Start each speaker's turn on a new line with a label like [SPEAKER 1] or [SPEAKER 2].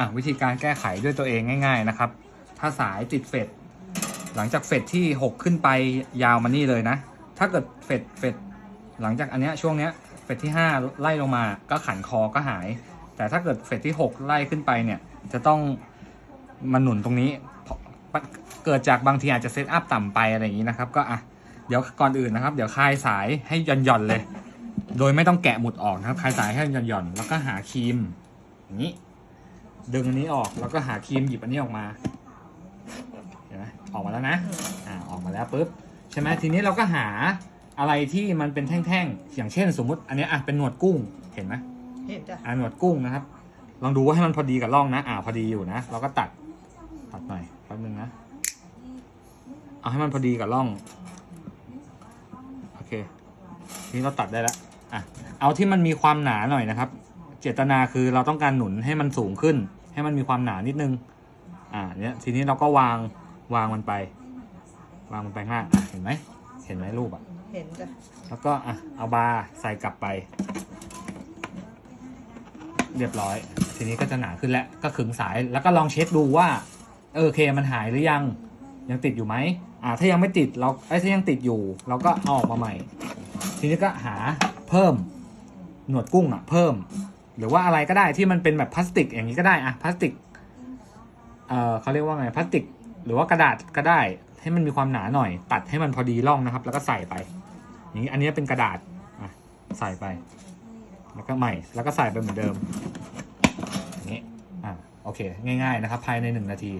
[SPEAKER 1] อะวิธีการแก้ไขด้วยตัวเองง่าย ๆนะครับ ถ้าสายติดเฟดหลังจากเฟดที่ 6 ขึ้นไปยาวมานี่เลยนะ ถ้าเกิดเฟดเฟดหลังจากอันเนี้ยช่วงเนี้ยเฟดที่ 5 ไล่ลงมาก็ขันคอก็หาย แต่ถ้าเกิดเฟดที่ 6 ไล่ขึ้นไปเนี่ยจะต้องมาหนุนตรงนี้เกิดจากบางทีอาจจะเซตอัพต่ำไปอะไรอย่างนี้นะครับ ก็อะเดี๋ยวก่อนอื่นนะครับ เดี๋ยวคลายสายให้หย่อนๆเลย โดยไม่ต้องแกะหมุดออกนะครับคลายสายให้หย่อนๆแล้วก็หาครีมอย่างนี้ ดึงอันนี้ออกแล้วก็หาครีมหยิบอันนี้ออกมาเห็นไหมออกมาแล้วนะอ่าออกมาแล้วปุ๊บใช่ไหมทีนี้เราก็หาอะไรที่มันเป็นแท่งๆอย่างเช่น สมมุติอันเนี้ยอะเป็นหนวดกุ้งเห็นไหม
[SPEAKER 2] เห็นจ้ะ
[SPEAKER 1] อ่าหนวดกุ้งนะครับ ลองดูว่าให้มันพอดีกับร่องนะ อ่าพอดีอยู่นะ เราก็ตัดตัดหน่อยแป๊บนึงนะเอาให้มันพอดีกับร่องโอเคทีนี้เราตัดได้แล้วอะเอาที่มันมีความหนาหน่อยนะครับ เจตนาคือเราต้องการหนุนให้มันสูงขึ้น ให้มันมีความหนานิดนึง อ่าเนี้ยทีนี้เราก็วางวางมันไป วางมันไปข้างล่างอะเห็นไหมเห็นไหมรูปอะ
[SPEAKER 2] เห็นจ้ะ
[SPEAKER 1] แล้วก็อะเอาบาร์ใส่กลับไป เรียบร้อย ทีนี้ก็จะหนาขึ้นแล้วก็ขึงสายแล้วก็ลองเช็คดูว่าเออโอเคมันหายหรือยังยังติดอยู่ไหมอ่าถ้ายังไม่ติดเราไอ้ยถ้ายังติดอยู่ เราก็เอาออกมาใหม่ ทีนี้ก็หาเพิ่มหนวดกุ้งอะเพิ่ม หรือว่าอะไรก็ได้ที่มันเป็นแบบพลาสติกอย่างนี้ก็ได้อะพลาสติกเออเขาเรียกว่าไงพลาสติก หรือว่ากระดาษก็ได้ ให้มันมีความหนาหน่อย ตัดให้มันพอดีร่องนะครับ แล้วก็ใส่ไป อย่างนี้อันนี้เป็นกระดาษอะใส่ไป แล้วก็ใหม่ แล้วก็ใส่ไปเหมือนเดิมอย่างนี้อะโอเค ง่าย ๆนะครับ ภายในหนึ่งนาที